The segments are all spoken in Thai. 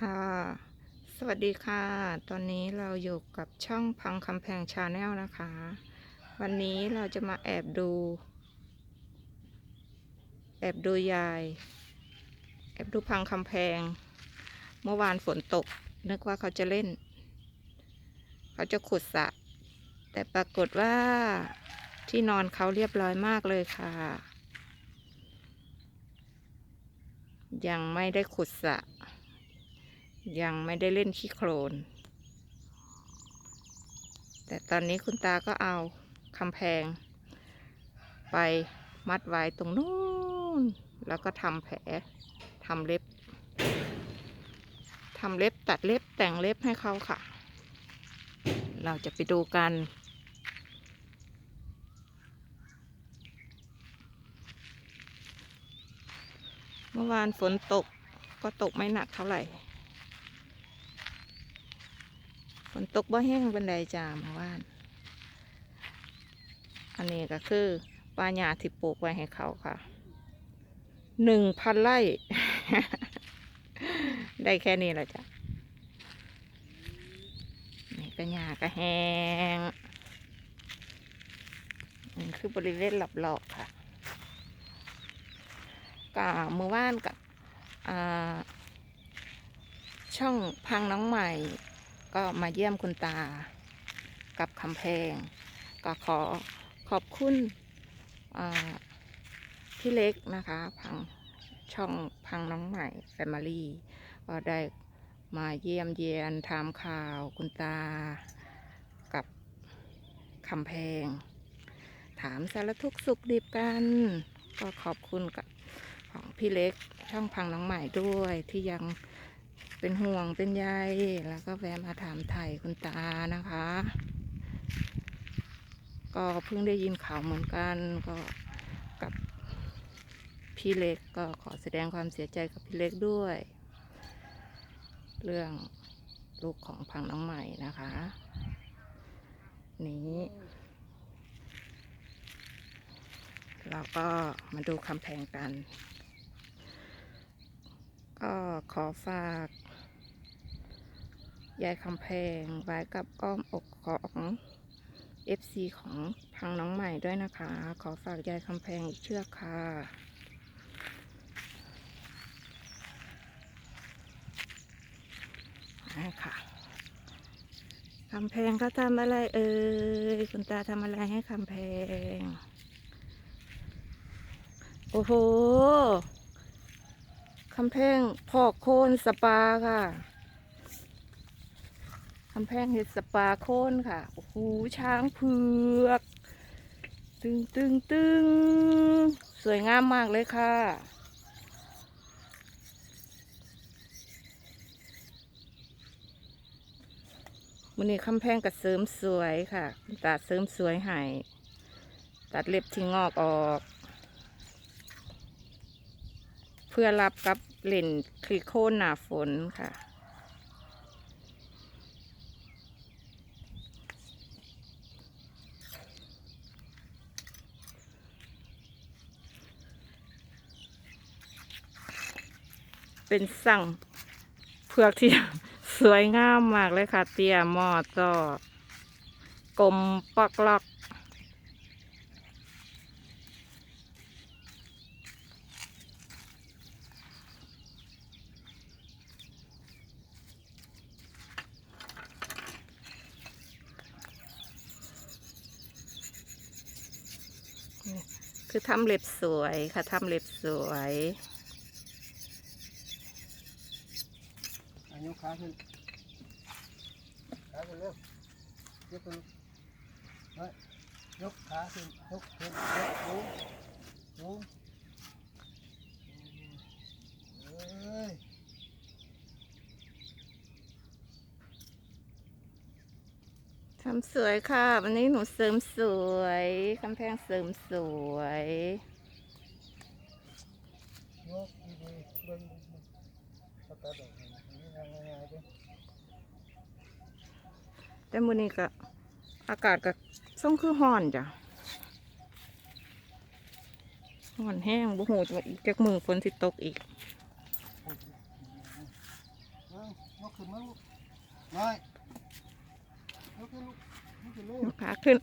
ค่ะ สวัสดีค่ะ ตอนนี้เราอยู่กับช่องพังคำแพงชาแนลนะคะ วันนี้เราจะมาแอบดู แอบดูยาย แอบดูพังคำแพง เมื่อวานฝนตก นึกว่าเขาจะเล่น เขาจะขุดสระแต่ปรากฏว่าที่นอนเขาเรียบร้อยมากเลยค่ะ ยังไม่ได้ขุดสระ ยังไม่ได้เล่นขี้โคลน แต่ตอนนี้คุณตาก็เอาคำแพง ไปมัดไว้ตรงนู้น แล้วก็ทำแผลทำเล็บทำเล็บตัดเล็บแต่งเล็บให้เขาค่ะ เราจะไปดูกัน เมื่อวานฝนตกก็ตกไม่หนักเท่าไหร่ ฝนตกบ่แห้งบันไดจามเมื่อวาน อันนี้ก็คือปลาหยาที่ปลูกไว้ให้เขาค่ะ หนึ่งพันไร่ ได้แค่นี้แหละจ้ะ นี่ก็หญ้าก็แห้งนี่คือบริเวณหลับๆค่ะก็เมื่อวานกับช่องพังน้องใหม่ ก็มาเยี่ยมคุณตากับคำแพง ก็ขอขอบคุณพี่เล็กนะคะพังช่องพังน้องใหม่แฟมิลี่ก็ได้มาเยี่ยมเยียนถามข่าวคุณตา กับคำแพง ถามสารทุกสุขดิบกัน ก็ขอบคุณกับของพี่เล็กช่องพังน้องใหม่ด้วยที่ยัง เป็นห่วงเป็นใยแล้วก็แวะมาถามไถ่คุณตานะคะ ก็เพิ่งได้ยินข่าวเหมือนกันก็กับพี่เล็กก็ขอแสดงความเสียใจกับพี่เล็กด้วย เรื่องลูกของพังน้องใหม่นะคะ นี้เราก็มาดูคำแพงกัน ก็ขอฝาก ยายคำแพงไว้กับอ้อมอกของ FC ของพังน้องใหม่ด้วยนะคะ ขอฝากยายคำแพงอีกเชือกค่ะนี่ค่ะคำแพงเขาทำอะไรเอ่ยคุณตาทำอะไรให้คำแพง โอ้โหคำแพงพอกโคนสปาค่ะ คำแพงเห็ดสปาโคนค่ะ โอ้โห ช้างเผือก ตึงตึงตึงสวยงามมากเลยค่ะ วันนี้คำแพงกับเสริมสวยค่ะคุณตาเสริมสวยให้ตัดเล็บที่งอกออก เพื่อรับกับเล่นคลิโคนหนาฝนค่ะ เป็นสั่งเผือกที่สวยงามมากเลยค่ะ เตี้ยหมอจอกลมปอกลอกคือทำเล็บสวยค่ะทำเล็บสวย อันยก ขาขึ้นขาขึ้นเร็วยกขึ้นไว้ยกขาขึ้นยกขึ้นยกสูงสูงเอ้ยทำสวยค่ะ วันนี้หนูเสริมสวยกำแพงเสริมสวยยกดีๆเบิ่ง แต่มื้อนี้ก็อากาศก็ส่งคือฮ้อนจ้ะฮ้อนแห้งบ่ฮู้ว่าอีกจักมือฝนสิตกอีกยกขึ้นมาลูกน้อยยกขึ้นลูกยกขึ้นลูกขาขึ้น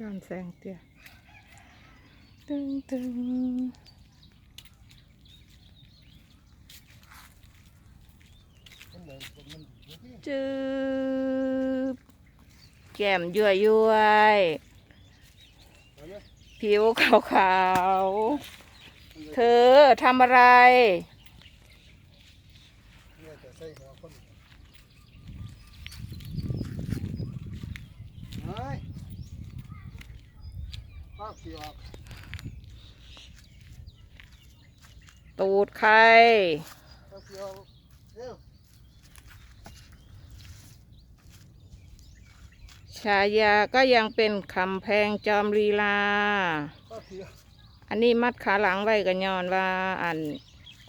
ย้อนแสงเตี้ย ตึงตึงเป็นเหมือนเป็นมันเดี๋ยวที่จืบแก้มยั่วยั่วยผิวขาวขาวเธอทำอะไรเนี่ยจะใส่หัวคนน้อยป้าเสีออก ตูดใครป้ายออกเร็วฉายาก็ยังเป็นคำแพงจอมลีลา อันนี้มัดขาหลังไว้กันย้อนว่าอัน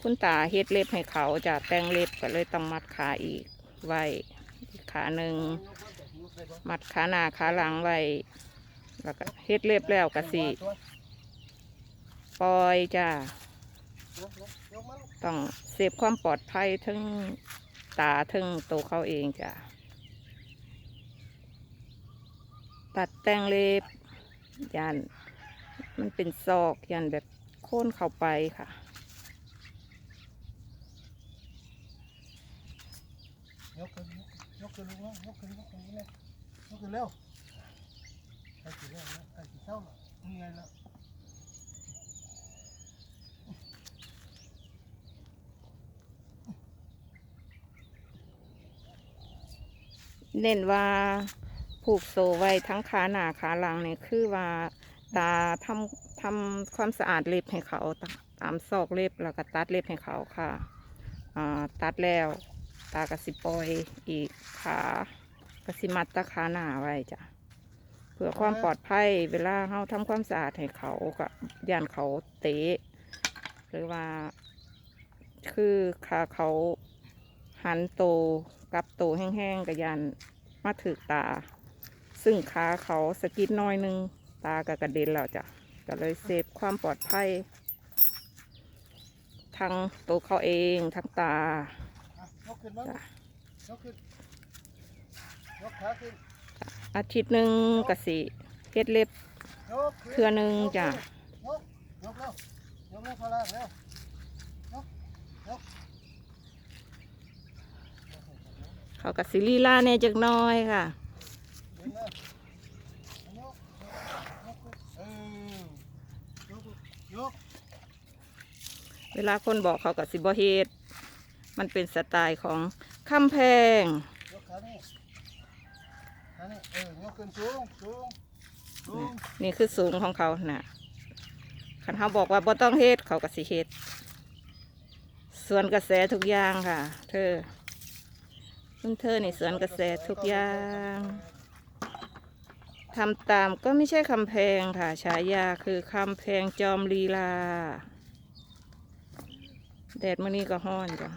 คุณตาเฮ็ดเล็บให้เขาจะแต่งเล็บก็เลยต้องมัดขาอีกไว้อีกขาหนึ่งมัดขาหน้าขาหลังไว้แล้วก็เฮ็ดเล็บแล้วก็สิปล่อยจ้า ต้องเซฟความปลอดภัยทั้งตาทั้งตัวเขาเองจ้ะ ตัดแต่งเล็บยัน มันเป็นซอกยันแบบโค่นเข้าไปค่ะยกขึ้นยกขึ้นลูกนะยกขึ้นยกขึ้นเลยยกขึ้นเร็วไอ้กี่เร็วนะไอ้กี่เท่าน่ะมึงไงล่ะ เน้นว่าผูกโซไว้ทั้งขาหน้าขาหลังเนี่ยคือว่าตาทำทำความสะอาดเล็บให้เขาตามซอกเล็บแล้วก็ตัดเล็บให้เขาค่ะอ่าตัดแล้ว ตากระสิปล่อยอีกขากระสิมัดตะขาหน้าไว้จ้ะเพื่อความปลอดภัยเวลาเขาทำความสะอาดให้เขากับย่านเขาเตะหรือว่าคือขาเขาหันโต กับโตแห้งๆกับยันมาถือตา ซึ่งขาเขาสะกิดน้อยนึง ตากับกระเด็นแล้วจ้ะก็เลยเซฟความปลอดภัยทั้งตัวเขาเองทั้งตาอาลูจ้ะอาทิตย์หนึ่งกสิเฮ็ดเล็บเทื่อหนึ่งจ้ะยกยกเร็วยกเร็วพลังเร็วยกยก เขากสิลีลาเนี่ยจักหน้อยค่ะเดินเลยยกยกขึ้นเออยกยกเวลาคนบอกเขากสิบเฮ็ดมันเป็นสไตล์ของคำแพงยกขานี่ขานี่เออยกขึ้นสูงสูงสูงนี่คือสูงของเขาน่ะคันเขาบอกว่าบ่ต้องเฮ็ดเขาก็สิเฮ็ดส่วนกระแสทุกอย่างค่ะ เธอ คุณเธอในสวนกระแสทุกอย่างทำตามก็ไม่ใช่คำแพงค่ะฉายาคือคำแพงจอมลีลา แดดมื้อนี้ก็ห้อนจ้ะ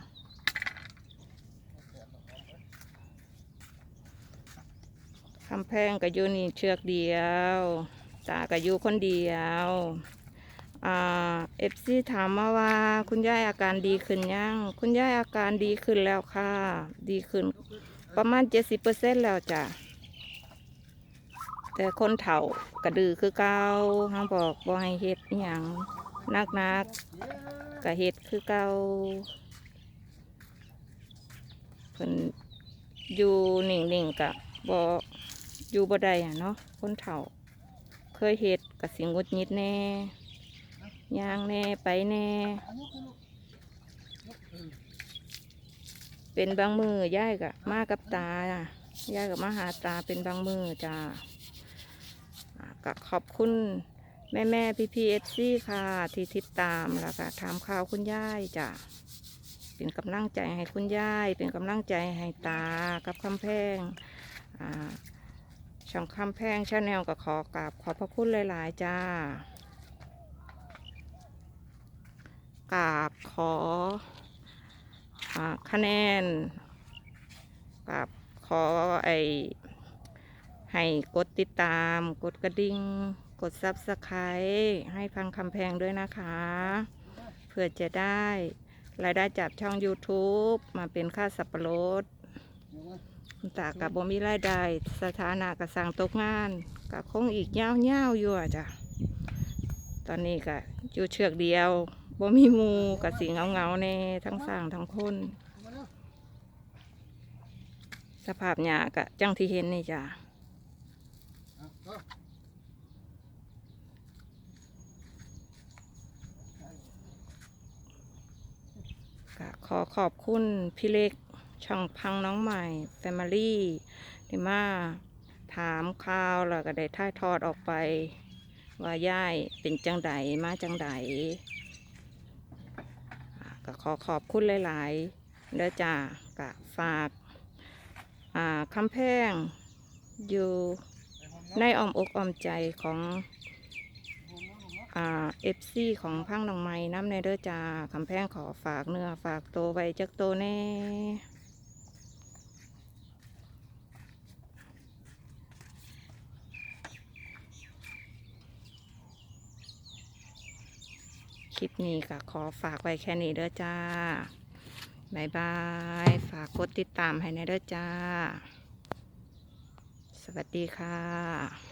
คำแพงก็อยู่นี่เชือกเดียว ตาก็อยู่คนเดียว เอฟซีถามมาว่าคุณยายอาการดีขึ้นยัง คุณยายอาการดีขึ้นแล้วค่ะ ดีขึ้น ประมาณเจ็ดสิบเปอร์เซ็นแล้วจ้ะ แต่คนเฒ่ากระดือคือเก่าเขาบอกบ่ให้เฮ็ดอย่างนักนักๆกะเฮ็ดคือเก่าเพิ่นอยู่หนิ่งๆกะบ่อยู่บ่ได้อะเนาะคนเฒ่า เคยเฮ็ดกะสิงุดหงิดแน่ ยางแน่ไปแน่ เป็นบางมือย่ายกะมากับตาย่ายกับมาหาตาเป็นบางมือจ้าก็ขอบคุณแม่แม่พี่พีเอฟซีค่ะ ที่ติดตามแล้วก็ถามข่าวคุณย่ายจ้ะเป็นกำลังใจให้คุณย่าย เป็นกำลังใจให้ตากับคำแพงอ่าช่องคำแพงชาแนลก็ขอกราบขอบพระคุณหลาย ๆ จ้า กราบขออคะแนนกับขอไอให้กดติดตาม กดกระดิ่ง กด Subscribe ให้พังคำแพงด้วยนะคะ เพื่อจะได้รายได้จากช่อง YouTube มาเป็นค่าสับปะรดยกมาคุณตากับบ่มีรายได้สถานะกับสั่งตกงานกับคงอีกยาวๆอยู่อะจ้ะตอนนี้ก็อยู่เชือกเดียว บ่มีมูกับสีเงาๆในทั้งสร้างทั้งคนสภาพหญ้าก็จังที่เห็นนี่จ้ะเอาก็ก็ขอขอบคุณพี่เล็กช่องพังน้องใหม่ Family ที่มาถามข่าวแล้วก็ได้ถ่ายทอดออกไป ว่าย่ายเป็นจังใดมาจังใดอ่ ขอขอบคุณหลายๆเด้อจ้ากะฝากอ่าคำแพงอยู่ในอ้อมอกอ้อมใจของอ่าเอฟซีของพังหนองไม้น้ำในเด้อจ้าคำแพงขอฝากเนื้อฝากตัวไว้จักตัวแน่ ลิปนี้ก็ขอฝากไว้แค่นี้เด้อจ้าบายบาย ฝากกดติดตามให้ในเด้อจ้า สวัสดีค่ะ